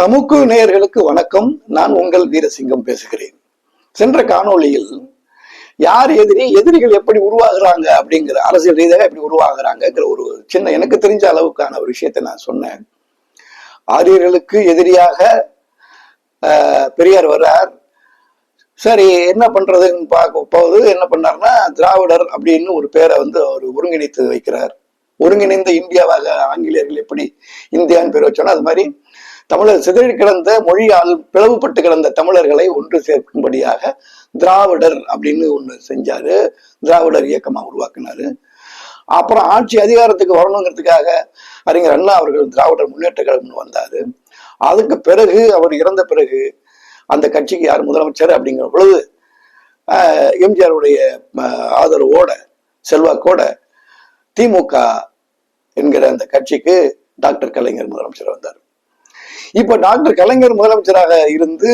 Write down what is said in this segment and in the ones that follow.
தமுக்கு நேயர்களுக்கு வணக்கம். நான் உங்கள் வீரசிங்கம் பேசுகிறேன். சென்ற காணொளியில் யார் எதிரி எதிரிகள் எப்படி உருவாகுறாங்க அப்படிங்கிற அரசியல் ரீதியாக எப்படி உருவாகிறாங்கிற ஒரு சின்ன எனக்கு தெரிஞ்ச அளவுக்கான ஒரு விஷயத்தை நான் சொன்னேன். ஆரியர்களுக்கு எதிரியாக பெரியார் வர்றார். சரி என்ன பண்றதுன்னு பார்க்க போது என்ன பண்ணார்னா திராவிடர் அப்படின்னு ஒரு பேரை வந்து அவர் ஒருங்கிணைத்து வைக்கிறார். ஒருங்கிணைந்த இந்தியாவாக ஆங்கிலேயர்கள் எப்படி இந்தியான்னு பேர் வச்சோன்னா அது மாதிரி தமிழர் சிதறி கிடந்த மொழியால் பிளவுபட்டு கிடந்த தமிழர்களை ஒன்று சேர்க்கும்படியாக திராவிடர் அப்படின்னு ஒண்ணு செஞ்சாரு. திராவிடர் இயக்கமா உருவாக்குனாரு. அப்புறம் ஆட்சி அதிகாரத்துக்கு வரணுங்கிறதுக்காக அறிஞர் அண்ணா அவர்கள் திராவிடர் முன்னேற்ற கழகம்னு வந்தாரு. அதுக்கு பிறகு அவர் இறந்த பிறகு அந்த கட்சிக்கு யார் முதலமைச்சர் அப்படிங்கிற பொழுது ஆஹ், எம்ஜிஆருடைய ஆதரவோட செல்வாக்கோட திமுக என்கிற அந்த கட்சிக்கு டாக்டர் கலைஞர் முதலமைச்சர் வந்தார். இப்ப டாக்டர் கலைஞர் முதலமைச்சராக இருந்து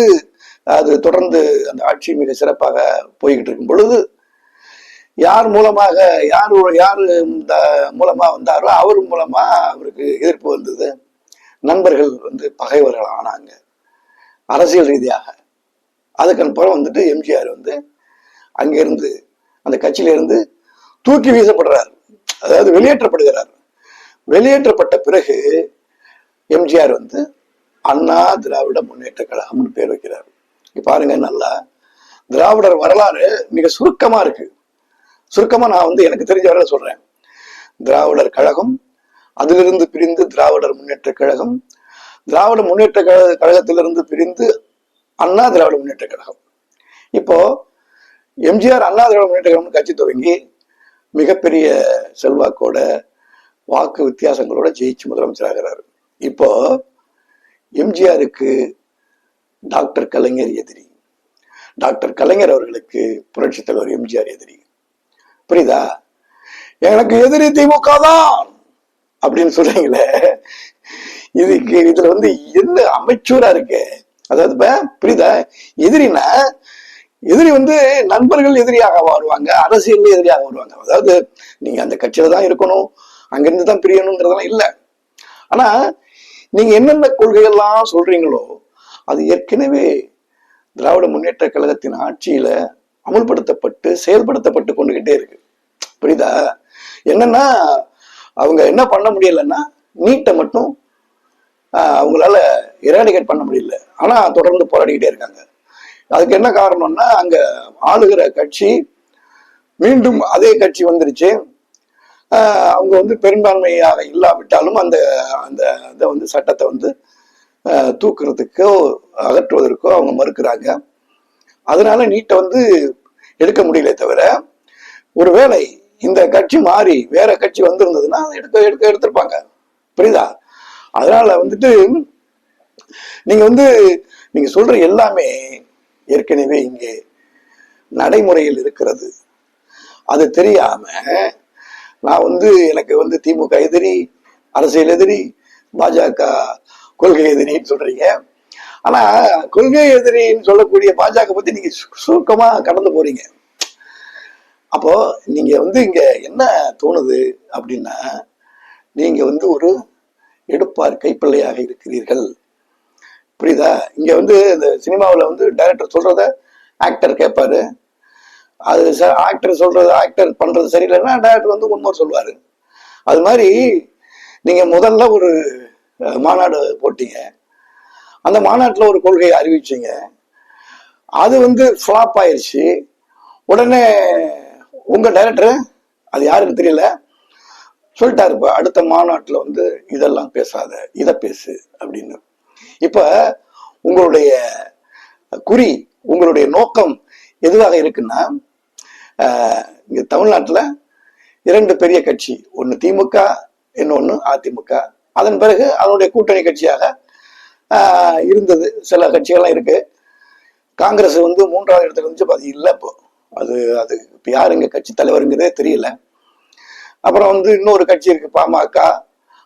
அது தொடர்ந்து அந்த ஆட்சி மிக சிறப்பாக போய்கிட்டு இருக்கும் பொழுது யார் மூலமாக யார் யார் இந்த மூலமா வந்தாரோ அவர் மூலமா அவருக்கு எதிர்ப்பு வந்தது. நண்பர்கள் வந்து பகைவர்கள் ஆனாங்க. அரசியல் ரீதியாக. அதுக்கு பிறகு வந்துட்டு எம்ஜிஆர் வந்து அங்கிருந்து அந்த கட்சியிலிருந்து தூக்கி வீசப்படுறார். அதாவது வெளியேற்றப்படுகிறார். வெளியேற்றப்பட்ட பிறகு எம்ஜிஆர் வந்து அண்ணா திராவிட முன்னேற்ற கழகம்னு பேர் வைக்கிறார். இங்க பாருங்க நல்லா திராவிடர் வரலாறு மிக சுருக்கமா இருக்கு. சுருக்கமா நான் வந்து எனக்கு தெரிஞ்ச வரை சொல்றேன். திராவிடர் கழகம் அதிலிருந்து பிரிந்து திராவிடர் முன்னேற்ற கழகம் திராவிட முன்னேற்ற கழக கழகத்திலிருந்து பிரிந்து அண்ணா திராவிட முன்னேற்ற கழகம். இப்போ எம்ஜிஆர் அண்ணா திராவிட முன்னேற்ற கழகம் கட்சி துவங்கி மிகப்பெரிய செல்வாக்கோட வாக்கு வித்தியாசங்களோட ஜெயிச்சு முதலமைச்சராகிறாரு. இப்போ எம்ஜிஆருக்கு டாக்டர் கலைஞர் எதிரி. டாக்டர் கலைஞர் அவர்களுக்கு புரட்சித் தலைவர் எம்ஜிஆர் எதிரி. புரியுதா? எனக்கு எதிரி திமுக தான் அப்படின்னு சொல்றீங்களே. இதுக்கு இதுல வந்து என்ன அமைச்சூரா இருக்கு? அதாவது இப்ப புரியுதா? எதிரினா எதிரி வந்து நண்பர்கள் எதிரியாக வருவாங்க அரசியல் எதிரியாக வருவாங்க. அதாவது நீங்க அந்த கட்சியில தான் இருக்கணும் அங்கிருந்து தான் பிரியணுங்கிறதெல்லாம் இல்ல. ஆனா நீங்க என்னென்ன கொள்கையெல்லாம் சொல்றீங்களோ அது ஏற்கனவே திராவிட முன்னேற்ற கழகத்தின் ஆட்சியில அமுல்படுத்தப்பட்டு செயல்படுத்தப்பட்டு கொண்டுகிட்டே இருக்கு. புரியுதா? என்னன்னா அவங்க என்ன பண்ண முடியலன்னா நீட்டை மட்டும் ஆஹ், அவங்களால எராடிகேட் பண்ண முடியல. ஆனா தொடர்ந்து போராடிக்கிட்டே இருக்காங்க. அதுக்கு என்ன காரணம்னா அங்க ஆளுகிற கட்சி மீண்டும் அதே கட்சி வந்துருச்சு. அவங்க வந்து பெரும்பான்மையாக இல்லாவிட்டாலும் அந்த அந்த இதை வந்து சட்டத்தை வந்து தூக்குறதுக்கோ அகற்றுவதற்கோ அவங்க மறுக்கிறாங்க. அதனால நீட்டை வந்து எடுக்க முடியல தவிர ஒருவேளை இந்த கட்சி மாறி வேற கட்சி வந்திருந்ததுன்னா அதை எடுக்க எடுக்க எடுத்திருப்பாங்க. புரியுதா? அதனால வந்துட்டு நீங்க வந்து நீங்க சொல்ற எல்லாமே ஏற்கனவே இங்கே நடைமுறையில் இருக்கிறது. அது தெரியாம நான் வந்து எனக்கு வந்து திமுக எதிரி அரசியல் எதிரி பாஜக கொள்கை எதிரின்னு சொல்றீங்க. ஆனா கொள்கை எதிரின்னு சொல்லக்கூடிய பாஜக பத்தி நீங்க சு- சுருக்கமா கடந்து போறீங்க. அப்போ நீங்க வந்து இங்க என்ன தோணுது அப்படின்னா நீங்க வந்து ஒரு எடுப்பார் கைப்பிள்ளையாக இருக்கிறீர்கள். புரியுதா? இங்க வந்து இந்த சினிமாவில் வந்து டைரக்டர் சொல்றத ஆக்டர் கேட்பாரு அது ஆக்டர் சொல்றது ஆக்டர் பண்றது சரியில்லைன்னா டேரக்டர் வந்து உண்மை சொல்லுவாரு. அது மாதிரி நீங்க முதல்ல ஒரு மாநாடு போட்டீங்க. அந்த மாநாட்டில் ஒரு கொள்கையை அறிவிச்சிங்க. அது வந்து ஃப்ளாப் ஆயிடுச்சு உடனே உங்க டைரக்டர் அது யாருக்கு தெரியல சொல்லிட்டாரு இப்போ அடுத்த மாநாட்டில் வந்து இதெல்லாம் பேசாத இதை பேசு அப்படின்னு. இப்போ உங்களுடைய குறி உங்களுடைய நோக்கம் எதுவாக இருக்குன்னா இங்க தமிழ்நாட்டில் இரண்டு பெரிய கட்சி ஒன்று திமுக இன்னொன்று அதிமுக. அதன் பிறகு அதனுடைய கூட்டணி கட்சியாக இருந்தது. சில கட்சிகள்லாம் இருக்கு. காங்கிரஸ் வந்து மூன்றாவது இடத்துல இருந்துச்சு அது இல்லை இப்போ. அது அது இப்போ யார் இங்கே கட்சி தலைவருங்கிறதே தெரியல. அப்புறம் வந்து இன்னொரு கட்சி இருக்கு பாமக.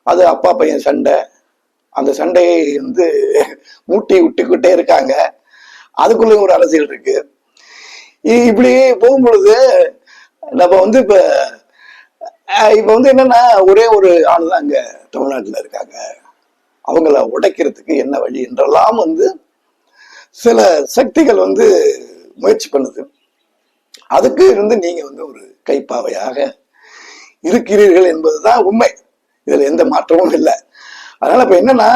அது அப்பா பையன் சண்டை. அந்த சண்டையை வந்து மூட்டி விட்டுக்கிட்டே இருக்காங்க. அதுக்குள்ளேயும் ஒரு அரசியல் இருக்குது இப்படி போகும் பொழுது நம்ம வந்து இப்ப இப்போ இப்ப வந்து என்னன்னா ஒரே ஒரு ஆள் தான் அங்க தமிழ்நாட்டில் இருக்காங்க. அவங்கள உடைக்கிறதுக்கு என்ன வழி என்றெல்லாம் வந்து சில சக்திகள் வந்து முயற்சி பண்ணுது. அதுக்கு இருந்து நீங்க வந்து ஒரு கைப்பாவையாக இருக்கிறீர்கள் என்பதுதான் உண்மை. இதுல எந்த மாற்றமும் இல்லை. அதனால இப்ப என்னன்னா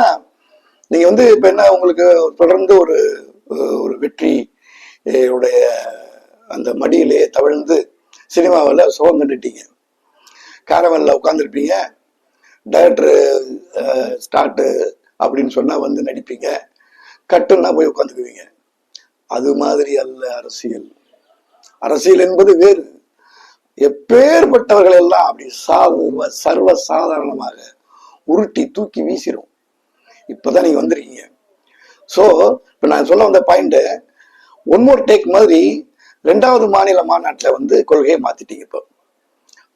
நீங்க வந்து இப்ப என்ன உங்களுக்கு தொடர்ந்து ஒரு ஒரு வெற்றி உடைய அந்த மடியிலே தவிழ்ந்து சினிமாவில் சுகம் கண்டுட்டீங்க. காரவனில் உட்காந்துருப்பீங்க டைரக்டர் ஸ்டார்ட்டு அப்படின்னு சொன்னால் வந்து நடிப்பீங்க. கட்டுன்னா போய் உட்காந்துக்குவீங்க அது மாதிரி அல்ல அரசியல். அரசியல் என்பது வேறு. எப்பேற்பட்டவர்கள் எல்லாம் அப்படி சார்வ சர்வ சாதாரணமாக உருட்டி தூக்கி வீசிடும் இப்பதான் நீங்க வந்திருக்கீங்க. ஸோ இப்போ நான் சொல்ல வந்த பாயிண்ட் ஒன் மோர் டேக் மாதிரி ரெண்டாவது மாநில மாநாட்டில் வந்து கொள்கையை மாத்திட்டீங்க இப்போ.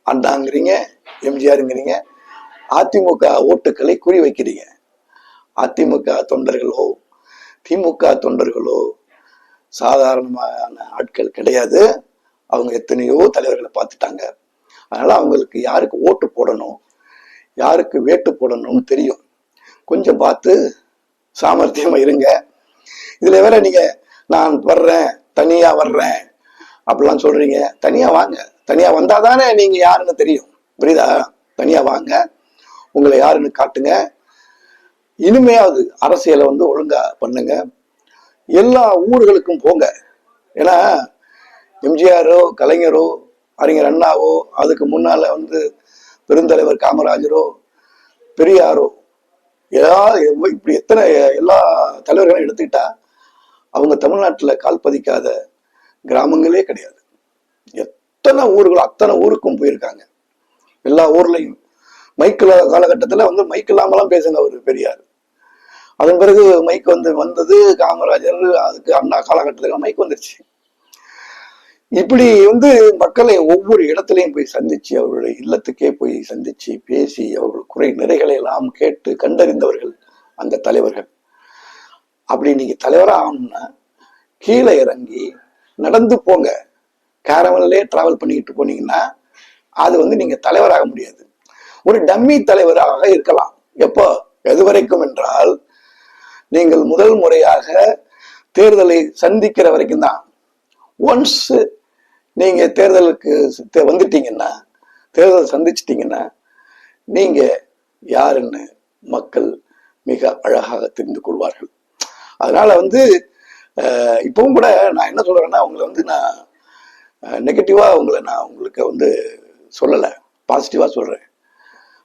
அண்ணாங்கிறீங்க எம்ஜிஆருங்கிறீங்க அதிமுக ஓட்டுக்களை குறி வைக்கிறீங்க அதிமுக தொண்டர்களோ திமுக தொண்டர்களோ சாதாரணமான ஆட்கள் கிடையாது. அவங்க எத்தனையோ தலைவர்களை பார்த்துட்டாங்க. அதனால அவங்களுக்கு யாருக்கு ஓட்டு போடணும் யாருக்கு வேட்டு போடணும்னு தெரியும். கொஞ்சம் பார்த்து சாமர்த்தியமா இருங்க. இதுல வேற நீங்க நான் வர்றேன் தனியா வர்றேன். அப்படிலாம் சொல்றீங்க. தனியா வாங்க. தனியா வந்தாதானே நீங்க யாருன்னு தெரியும். புரியுதா? தனியா வாங்க. உங்களை யாருன்னு காட்டுங்க. இனிமையாவது அரசியலை வந்து ஒழுங்கா பண்ணுங்க. எல்லா ஊர்களுக்கும் போங்க. ஏன்னா எம்ஜிஆரோ கலைஞரோ அறிஞர் அண்ணாவோ அதுக்கு முன்னால வந்து பெருந்தலைவர் காமராஜரோ பெரியாரோ ஏதாவது இப்படி எத்தனை எல்லா தலைவர்களும் எடுத்துக்கிட்டா அவங்க தமிழ்நாட்டில் கால் பதிக்காத கிராமங்களே கிடையாது. எத்தனை ஊர்கள் அத்தனை ஊருக்கும் போயிருக்காங்க. எல்லா ஊர்லயும். மைக்கில் காலகட்டத்தில் வந்து மைக் இல்லாமலாம் பேசுங்க ஒரு பெரியார். அதன் பிறகு மைக் வந்து வந்தது காமராஜர் அதுக்கு அண்ணா காலகட்டத்தில் மைக் வந்துருச்சு. இப்படி வந்து மக்களை ஒவ்வொரு இடத்துலையும் போய் சந்திச்சு அவர்களுடைய இல்லத்துக்கே போய் சந்திச்சு பேசி அவர்கள் குறை நிறைகளை எல்லாம் கேட்டு கண்டறிந்தவர்கள் அந்த தலைவர்கள். அப்படி நீங்க தலைவரா ஆகணும்னா கீழே இறங்கி நடந்து போங்க. கேரவன்லேயே டிராவல் பண்ணிக்கிட்டு போனீங்கன்னா அது வந்து நீங்க தலைவராக முடியாது. ஒரு டம்மி தலைவராக இருக்கலாம். எப்போ? எது வரைக்கும் என்றால் நீங்கள் முதல் முறையாக தேர்தலை சந்திக்கிற வரைக்கும் தான். ஒன்ஸ் நீங்க தேர்தலுக்கு வந்துட்டீங்கன்னா தேர்தல் சந்திச்சிட்டிங்கன்னா நீங்க யாருன்னு மக்கள் மிக அழகாக தெரிந்து கொள்வார்கள். அதனால வந்து இப்பவும் கூட நான் என்ன சொல்றேன்னா உங்களை வந்து நான் நெகட்டிவாக உங்களை நான் உங்களுக்கு வந்து சொல்லலை. பாசிட்டிவாக சொல்கிறேன்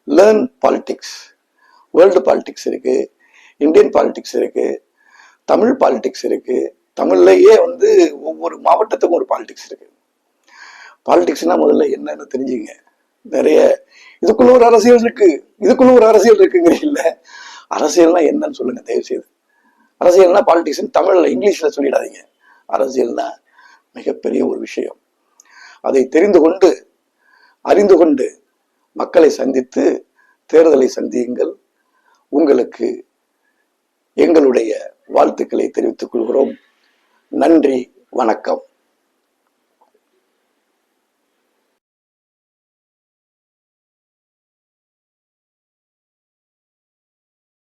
லேர்ன் பாலிட்டிக்ஸ் வேர்ல்டு பாலிட்டிக்ஸ் இருக்குது இந்தியன் பாலிட்டிக்ஸ் இருக்குது தமிழ் பாலிட்டிக்ஸ் இருக்குது தமிழ்லேயே வந்து ஒவ்வொரு மாவட்டத்துக்கும் ஒரு பாலிடிக்ஸ் இருக்குது பாலிட்டிக்ஸ்னால் முதல்ல என்னன்னு தெரிஞ்சுங்க. நிறைய இதுக்குள்ள ஒரு அரசியல் இருக்குது இதுக்குள்ள ஒரு அரசியல் இருக்குங்கிறீங்கல்ல அரசியல்னா என்னன்னு சொல்லுங்கள் தயவு செய்து அரசியல்னா பாலிடிக்ஸ்னு தமிழில் இங்கிலீஷில் சொல்லிடாதீங்க. அரசியல்னா மிகப்பெரிய ஒரு விஷயம். அதை தெரிந்து கொண்டு அறிந்து கொண்டு மக்களை சந்தித்து தேர்தலை சந்தியுங்கள். உங்களுக்கு எங்களுடைய வாழ்த்துக்களை தெரிவித்துக் கொள்கிறோம். நன்றி வணக்கம்.